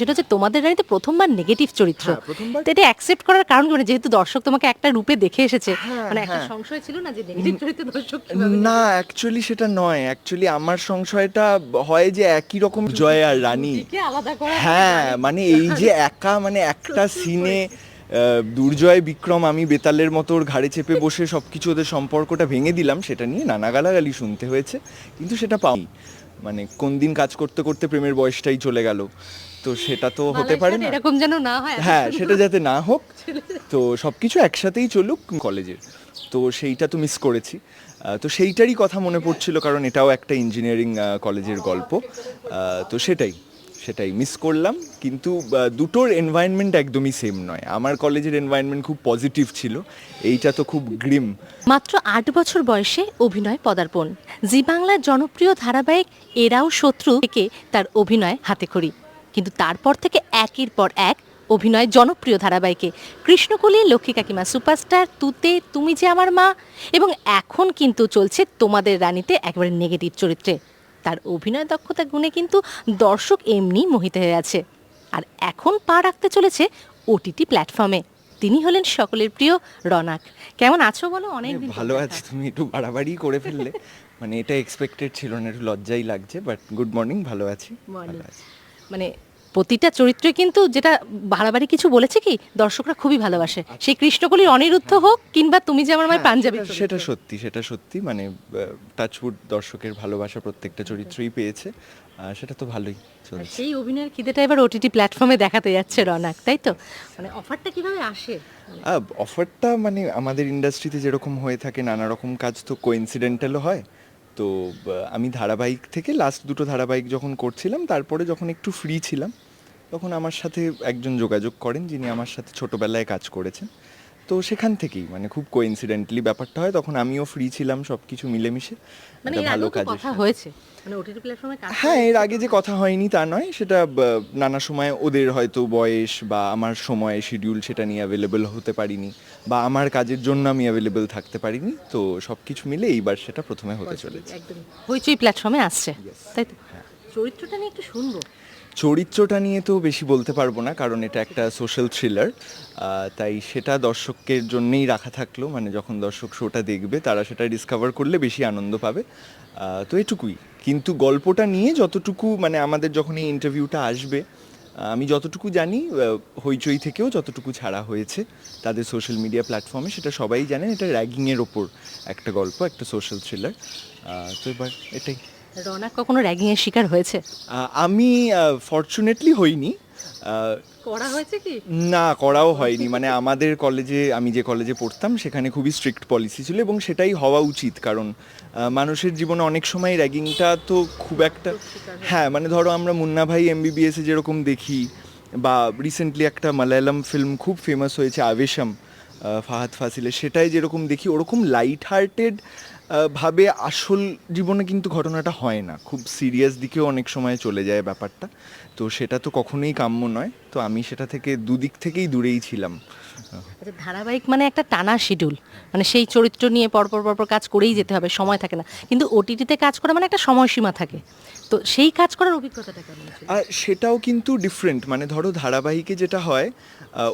সেটা হচ্ছে তোমাদের রানীতে প্রথমবার নেগেটিভ চরিত্র। হ্যাঁ, তো এটা অ্যাকসেপ্ট করার কারণ কি? মানে যেহেতু দর্শক তোমাকে একটা রূপে দেখে এসেছে হ্যাঁ, মানে একটা হ্যাঁ। সংশয় ছিল না যে নেগেটিভ চরিত্রে দর্শক না অ্যাকচুয়ালি সেটা নয়। অ্যাকচুয়ালি আমার সংশয়টা হয় যে একই রকম জয় আর রানী। দেখে আলাদা করা হ্যাঁ। মানে এই যে একা মানে একটা সিনে দুর্জয় বিক্রম আমি বেতালের মতো ওর ঘাড়ে চেপে বসে সব কিছু ওদের সম্পর্কটা ভেঙে দিলাম সেটা নিয়ে নানা গালাগালি শুনতে হয়েছে কিন্তু সেটা পাই মানে কোন দিন কাজ করতে করতে প্রেমের বয়সটাই চলে গেল। তো সেটা তো হতে পারে না। এরকম যেন না হয়। হ্যাঁ সেটা যাতে না হোক তো সব কিছু একসাথেই চলুক কলেজের। তো সেইটা তো মিস করেছি। তো সেইটারই কথা মনে পড়ছিল কারণ এটাও একটা ইঞ্জিনিয়ারিং কলেজের গল্প। তো সেটাই সেটাই মিস করলাম। কিন্তু দুটোর এনভায়রনমেন্ট একদমই সেম নয়। আমার কলেজের এনভায়রনমেন্ট খুব পজিটিভ ছিল। এইটা তো খুব গ্রিম মাত্র আট বছর বয়সে অভিনয় পদার্পণ। জি বাংলার জনপ্রিয় ধারাবাহিক এরাও শত্রু থেকে তার অভিনয় হাতে খড়ি। কিন্তু তারপর থেকে একের পর এক অভিনয় জনপ্রিয় ধারাবাহিকে। কৃষ্ণকলি লক্ষ্মী কাকিমা সুপারস্টার তুতে তুমি যে আমার মা এবং এখন কিন্তু চলছে তোমাদের রানীতে একেবারে নেগেটিভ চরিত্রে। তার অভিনয় দক্ষতা গুণে কিন্তু দর্শক এমনি মোহিত হয়ে আছে। আর এখন পা রাখতে চলেছে ওটিটি প্ল্যাটফর্মে। তিনি হলেন সকলের প্রিয় রনাক। কেমন আছো বলো? অনেক ভালো আছি। তুমি একটু বাড়াবাড়ি করে ফেললে। মানে এটা এক্সপেক্টেড ছিল না একটু লজ্জাই লাগছে বাট গুড মর্নিং ভালো আছি। ভালো আছি। মানে প্রতিটা চরিত্রে কিন্তু যেটা বাড়াবাড়ি কিছু বলেছে কি দর্শকরা খুবই ভালোবাসে। সেই কৃষ্ণকলির অনিরুদ্ধ হোক কিংবা তুমি যে আমার মায়ের পাঞ্জাবি সেটা- সত্যি সেটা সত্যি। মানে টাচউড দর্শকের ভালোবাসা প্রত্যেকটা চরিত্রই পেয়েছে। সেটা তো ভালোই সেই অভিনয়ের খিদেটা এবার ওটিটি প্ল্যাটফর্মে দেখাতে যাচ্ছে রনাক তাই তো? মানে অফারটা কীভাবে আসে? অফারটা মানে আমাদের ইন্ডাস্ট্রিতে যেরকম হয়ে থাকে নানা রকম কাজ তো কোইন্সিডেন্টালও হয়। তো আমি ধারাবাহিক থেকে লাস্ট দুটো ধারাবাহিক যখন করছিলাম তারপরে যখন একটু ফ্রি ছিলাম তখন আমার সাথে একজন যোগাযোগ করেন যিনি আমার সাথে ছোটবেলায় কাজ করেছেন। তো সেখান থেকেই মানে খুব কোইন্সিডেন্টলি ব্যাপারটা হয় তখন আমিও ফ্রি ছিলাম সব কিছু মিলেমিশে। মানে ভালো হয়েছে মানে কাজ হ্যাঁ এর আগে যে কথা হয়নি তা নয় সেটা নানা সময় ওদের হয়তো বয়স বা আমার সময় শিডিউল সেটা নিয়ে অ্যাভেলেবেল হতে পারিনি বা আমার কাজের জন্য আমি অ্যাভেলেবেল থাকতে পারিনি তো সব কিছু মিলে এইবার সেটা প্রথমে হতে চলেছে। একদম। হইচই প্ল্যাটফর্মে আসছে তাই তো? চরিত্রটা নিয়ে একটু শুনব। চরিত্রটা নিয়ে তো বেশি বলতে পারব না, কারণ এটা একটা সোশ্যাল থ্রিলার তাই সেটা দর্শকের জন্যেই রাখা থাকল মানে যখন দর্শক শোটা দেখবে তারা সেটা ডিসকভার করলে বেশি আনন্দ পাবে। তো এটুকুই। কিন্তু গল্পটা নিয়ে যতটুকু মানে আমাদের যখন এই ইন্টারভিউটা আসবে আমি যতটুকু জানি হইচই থেকেও যতটুকু ছাড়া হয়েছে তাদের সোশ্যাল মিডিয়া প্ল্যাটফর্মে সেটা সবাই জানেন, এটা র্যাগিংয়ের ওপর একটা গল্প, একটা সোশ্যাল থ্রিলার তো এবার এটাই। রনাক কখনো র্যাগিং এর শিকার হয়েছে? আমি ফর্চুনেটলি হইনি। করা হয়েছে কি? না করাও হয়নি। মানে আমাদের কলেজে আমি যে কলেজে পড়তাম সেখানে খুবই স্ট্রিক্ট পলিসি ছিল এবং সেটাই হওয়া উচিত। কারণ মানুষের জীবনে অনেক সময় র্যাগিংটা তো খুব একটা হ্যাঁ। মানে ধরো আমরা মুন্না ভাই এমবিবিএসে যেরকম দেখি বা রিসেন্টলি একটা মালায়ালাম ফিল্ম খুব ফেমাস হয়েছে আবেশম ফাহাদ ফাসিলে সেটাই যেরকম দেখি ওরকম লাইট হার্টেড ভাবে আসল জীবনে কিন্তু ঘটনাটা হয় না। খুব সিরিয়াস দিকেও অনেক সময় চলে যায় ব্যাপারটা। তো সেটা তো কখনোই কাম্য নয়। তো আমি সেটা থেকে দুদিক থেকেই দূরেই ছিলাম। আচ্ছা ধারাবাহিক মানে একটা টানা শিডিউল মানে সেই চরিত্র নিয়ে পরপর পরপর কাজ করেই যেতে হবে সময় থাকে না। কিন্তু ওটিটিতে কাজ করা মানে একটা সময়সীমা থাকে। তো সেই কাজ করার অভিজ্ঞতাটা কেমন আর সেটাও কিন্তু ডিফারেন্ট মানে ধরো ধারাবাহিকে যেটা হয়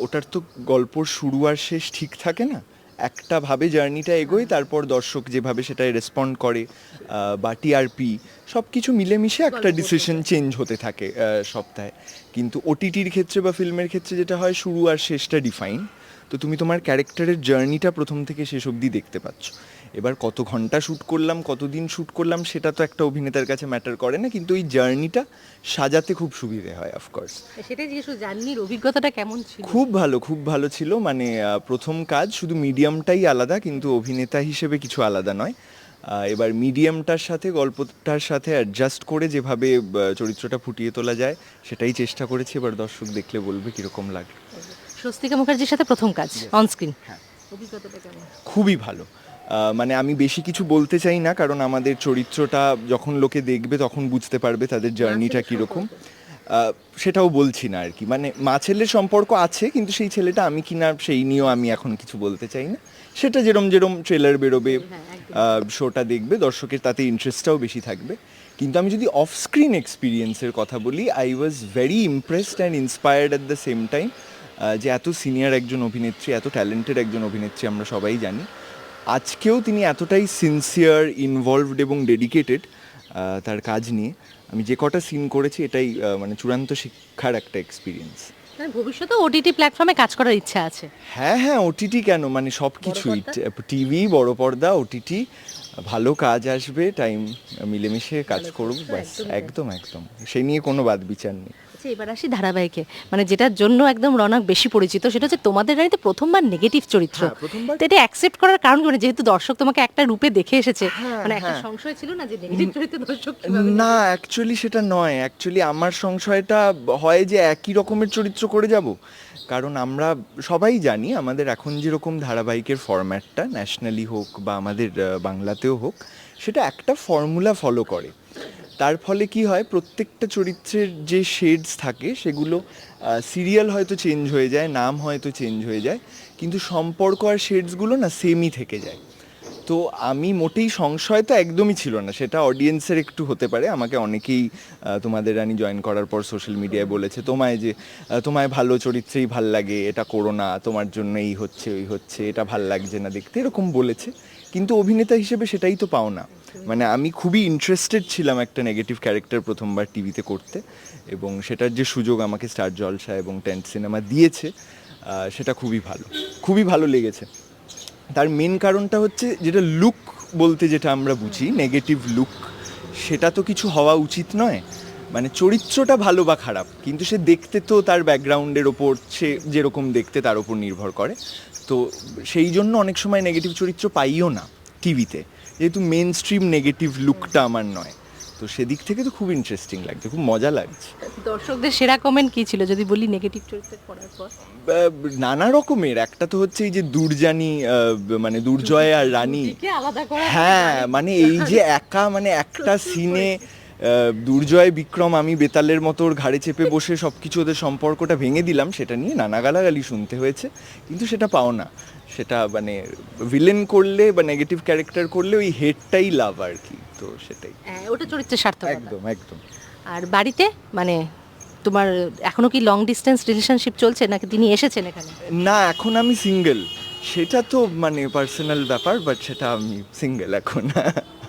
ওটার তো গল্পর শুরু আর শেষ ঠিক থাকে না। একটা ভাবে জার্নিটা এগোয় তারপর দর্শক যেভাবে সেটায় রেসপন্ড করে বা টিআরপি সব কিছু মিলেমিশে একটা ডিসিশন চেঞ্জ হতে থাকে সপ্তাহে। কিন্তু ওটিটির ক্ষেত্রে বা ফিল্মের ক্ষেত্রে যেটা হয় শুরু আর শেষটা ডিফাইন তো তুমি তোমার ক্যারেক্টারের জার্নিটা প্রথম থেকে শেষ অবধি দেখতে পাচ্ছ। এবার কত ঘণ্টা শ্যুট করলাম কতদিন শ্যুট করলাম সেটা তো একটা অভিনেতার কাছে ম্যাটার করে না কিন্তু ওই জার্নিটা সাজাতে খুব সুবিধে হয় অফকোর্স সেটাই জিজ্ঞেস জার্নির অভিজ্ঞতাটা কেমন ছিল? খুব ভালো খুব ভালো ছিল মানে প্রথম কাজ শুধু মিডিয়ামটাই আলাদা কিন্তু অভিনেতা হিসেবে কিছু আলাদা নয়। এবার মিডিয়ামটার সাথে গল্পটার সাথে অ্যাডজাস্ট করে যেভাবে চরিত্রটা ফুটিয়ে তোলা যায় সেটাই চেষ্টা করেছি এবার দর্শক দেখলে বলবে কীরকম লাগে। স্বস্তিকা মুখার্জির সাথে প্রথম কাজ অনস্ক্রিন হ্যাঁ। অভিজ্ঞতাটা কেমন? খুবই ভালো। মানে আমি বেশি কিছু বলতে চাই না কারণ আমাদের চরিত্রটা যখন লোকে দেখবে তখন বুঝতে পারবে তাদের জার্নিটা কীরকম। সেটাও বলছি না আর কি মানে মা ছেলের সম্পর্ক আছে কিন্তু সেই ছেলেটা আমি কিনা সেই নিয়েও আমি এখন কিছু বলতে চাই না। সেটা যেরম যেরম ট্রেলার বেরোবে শোটা দেখবে দর্শকের তাতে ইন্টারেস্টটাও বেশি থাকবে। কিন্তু আমি যদি অফ স্ক্রিন এক্সপিরিয়েন্সের কথা বলি I was very impressed and inspired at the same time যে এত সিনিয়র একজন অভিনেত্রী এত ট্যালেন্টেড একজন অভিনেত্রী আমরা সবাই জানি। আজকেও তিনি এতটাই সিনসিয়ার ইনভলভড এবং ডেডিকেটেড তার কাজ নিয়ে। আমি যে কটা সিন করেছি এটাই মানে চূড়ান্ত শিক্ষার একটা এক্সপিরিয়েন্স ভবিষ্যতে ওটিটি প্ল্যাটফর্মে কাজ করার ইচ্ছা আছে। হ্যাঁ হ্যাঁ ওটিটি কেন? মানে সব কিছুই। টিভি বড় পর্দা ওটিটি ভালো কাজ আসবে টাইম মিলেমিশে কাজ করব ব্যাস একদম একদম। সেই নিয়ে কোনো বাদ বিচার নেই। আচ্ছা এবার আসি ধারাবাহিকে। মানে যেটার জন্য একদম রনক বেশি পরিচিত সেটা হচ্ছে তোমাদের রানীতে প্রথমবার নেগেটিভ চরিত্র। হ্যাঁ, তো এটা অ্যাকসেপ্ট করার কারণ মানে যেহেতু দর্শক তোমাকে একটা রূপে দেখে এসেছে হ্যাঁ, মানে একটা হ্যাঁ। সংশয় ছিল না যে নেগেটিভ চরিত্রে দর্শক না অ্যাকচুয়ালি সেটা নয়। অ্যাকচুয়ালি আমার সংশয়টা হয় যে একই রকমের চরিত্র করে যাব। কারণ আমরা সবাই জানি আমাদের এখন যেরকম ধারাবাহিকের ফরম্যাটটা ন্যাশনালি হোক বা আমাদের বাংলাতেও হোক সেটা একটা ফর্মুলা ফলো করে। তার ফলে কি হয়, প্রত্যেকটা চরিত্রের যে শেডস থাকে, সেগুলো সিরিয়াল হয়তো চেঞ্জ হয়ে যায়, নাম হয়তো চেঞ্জ হয়ে যায়, কিন্তু সম্পর্ক আর শেডসগুলো না সেমই থেকে যায়। তো আমি মোটেই সংশয় তো একদমই ছিল না, সেটা অডিয়েন্সের একটু হতে পারে, আমাকে অনেকেই তোমাদের রানী জয়েন করার পর সোশ্যাল মিডিয়ায় বলেছে, তোমায় যে তোমায় ভালো চরিত্রেই ভালো লাগে, এটা করো না, তোমার জন্য এই হচ্ছে, ওই হচ্ছে, এটা ভালো লাগছে না দেখতে, এরকম বলেছে। কিন্তু অভিনেতা হিসেবে সেটাই তো পাও না। মানে আমি খুবই ইন্টারেস্টেড ছিলাম একটা নেগেটিভ ক্যারেক্টার প্রথমবার টিভিতে করতে এবং সেটার যে সুযোগ আমাকে স্টার জলসা এবং টেন্ট সিনেমা দিয়েছে সেটা খুবই ভালো। খুবই ভালো লেগেছে। তার মেন কারণটা হচ্ছে যেটা লুক বলতে যেটা আমরা বুঝি নেগেটিভ লুক সেটা তো কিছু হওয়া উচিত নয়। মানে চরিত্রটা ভালো বা খারাপ, কিন্তু সে দেখতে তো তার ব্যাকগ্রাউন্ডের ওপর, সে যেরকম দেখতে তার ওপর নির্ভর করে। তো সেই জন্য অনেক সময় নেগেটিভ চরিত্র পাইও না টিভিতে যেহেতু মেন স্ট্রিম নেগেটিভ লুকটা আমার নয়। তো সেদিক থেকে তো খুব ইন্টারেস্টিং লাগছে খুব মজা লাগছে। দর্শকদের সেরা কমেন্ট কি ছিল? যদি বলি নেগেটিভ চরিত্রে পড়ার পর। নানা রকমের। একটা তো হচ্ছে এই যে দুর্জানি মানে দুর্জয় আর রানী। আলাদা হ্যাঁ মানে এই যে একা মানে একটা সিনে দুর্জয় বিক্রম আমি বেতালের মতো ওর ঘাড়ে চেপে বসে সব কিছু ওদের সম্পর্কটা ভেঙে দিলাম সেটা নিয়ে নানা গালাগালি শুনতে হয়েছে কিন্তু সেটা পাও না। সেটা মানে ভিলেন করলে বা নেগেটিভ ক্যারেক্টার করলে ওই হেডটাই লাভ আর কি তো সেটাই। হ্যাঁ, ওটা চরিত্রের সার্থকতা একদম একদম। আর বাড়িতে? মানে তোমার এখনও কি লং ডিস্টেন্স রিলেশনশিপ চলছে নাকি তিনি এসেছেন এখানে? না এখন আমি সিঙ্গেল সেটা তো মানে পার্সোনাল ব্যাপার বাট সেটা আমি সিঙ্গেল এখন।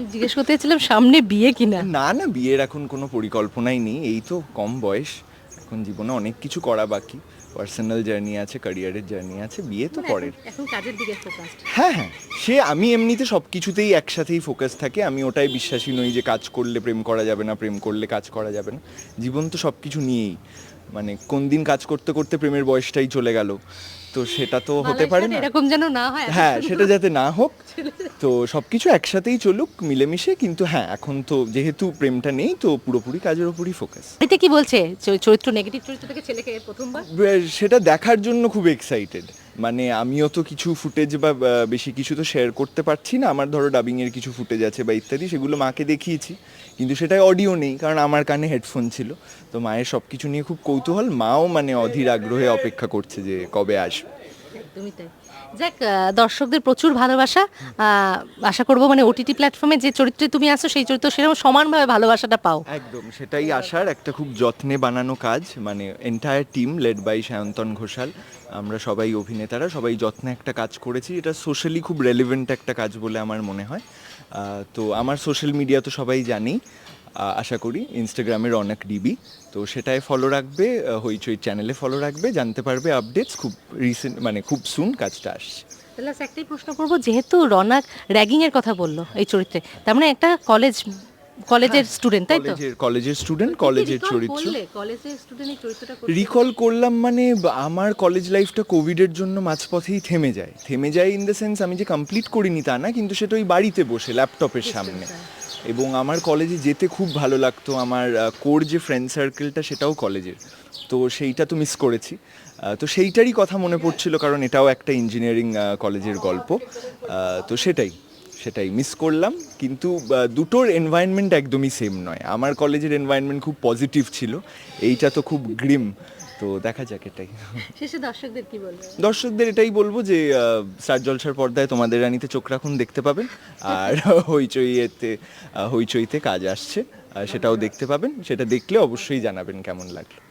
আমি জিজ্ঞেস করতে চাইছিলাম সামনে বিয়ে কিনা? না না বিয়ের এখন কোনো পরিকল্পনাই নেই। এই তো কম বয়স। এখন জীবনে অনেক কিছু করা বাকি। পার্সোনাল জার্নি আছে ক্যারিয়ারের জার্নি আছে বিয়ে তো পরের মানে এখন কাজের দিকে ফোকাস হ্যাঁ হ্যাঁ। সে আমি এমনিতে সব কিছুতেই একসাথেই ফোকাস থাকে। আমি ওটাই বিশ্বাসী নই যে কাজ করলে প্রেম করা যাবে না প্রেম করলে কাজ করা যাবে না। জীবন তো সব কিছু নিয়েই। মানে কোন দিন কাজ করতে করতে প্রেমের বয়সটাই চলে গেল। তো সেটা তো হতে পারে না। এরকম যেন না হয়। হ্যাঁ সেটা যাতে না হোক। তো সবকিছু একসাথেই চলুক মিলেমিশে কিন্তু হ্যাঁ এখন তো যেহেতু প্রেমটা নেই তো পুরোপুরি কাজের ওপরই ফোকাস বাড়িতে কি বলছে? চরিত্র নেগেটিভ চরিত্র থেকে ছেলেকে প্রথমবার? সেটা দেখার জন্য খুব এক্সাইটেড মানে আমিও তো কিছু ফুটেজ বা বা বেশি কিছু তো শেয়ার করতে পারছি না। আমার ধরো ডাবিং এর কিছু ফুটেজ আছে বা ইত্যাদি সেগুলো মাকে দেখিয়েছি। কিন্তু সেটাই অডিও নেই, কারণ আমার কানে হেডফোন ছিল। তো মায়ের সব কিছু নিয়ে খুব কৌতূহল, মাও মানে অধীর আগ্রহে অপেক্ষা করছে যে কবে আসবে। তুমি তাই? যাক দর্শকদের প্রচুর ভালোবাসা। আশা করব মানে ওটিটি প্ল্যাটফর্মে যে চরিত্রে তুমি আসো সেই চরিত্র সেরকম সমানভাবে ভালোবাসাটা পাও। একদম সেটাই আসার একটা খুব যত্নে বানানো কাজ। মানে entire team led by Sayantan Ghoshal আমরা সবাই অভিনেতারা সবাই যত্নে একটা কাজ করেছি। এটা সোশ্যালি খুব রেলিভেন্ট একটা কাজ বলে আমার মনে হয়। তো আমার সোশ্যাল মিডিয়া তো সবাই আহ, আশা করি ইনস্টাগ্রামের অনেক ডিবি তো সেটাই ফলো রাখবে হইচই চ্যানেলে ফলো রাখবে জানতে পারবে আপডেটস খুব রিসেন্ট মানে খুব সুন কাজটা আসছে। আচ্ছা, একটাই প্রশ্ন করব যেহেতু রনাক র্যাগিং এর কথা বলল এই চরিত্রে তার মানে একটা কলেজ কলেজের স্টুডেন্ট তাই তো? কলেজের কলেজের স্টুডেন্ট কলেজের চরিত্র। কলেজের স্টুডেন্ট চরিত্রটা রিকল করলাম মানে আমার কলেজ লাইফটা কোভিডের জন্য মাঝপথেই থেমে যায়। থেমে যায় ইন দ্য সেন্স আমি যে কমপ্লিট করিনি তা না কিন্তু সেটা ওই বাড়িতে বসে ল্যাপটপের সামনে। এবং আমার কলেজে যেতে খুব ভালো লাগতো। আমার কোর যে ফ্রেন্ড সার্কেলটা সেটাও কলেজের তো সেইটা তো মিস করেছি। তো সেইটারই কথা মনে পড়ছিল কারণ এটাও একটা ইঞ্জিনিয়ারিং কলেজের গল্প। তো সেটাই সেটাই মিস করলাম। কিন্তু দুটোর এনভায়রনমেন্ট একদমই সেম নয়। আমার কলেজের এনভায়রনমেন্ট খুব পজিটিভ ছিল। এইটা তো খুব গ্রিম তো দেখা যাক এটাই। শেষে দর্শকদের কি বলব? দর্শকদের এটাই বলব যে স্যার স্টার জলসার পর্দায় তোমাদের রানীতে চোখ রাখুন দেখতে পাবেন। আর হইচইতে এতে হইচইতে কাজ আসছে সেটাও দেখতে পাবেন। সেটা দেখলে অবশ্যই জানাবেন কেমন লাগল।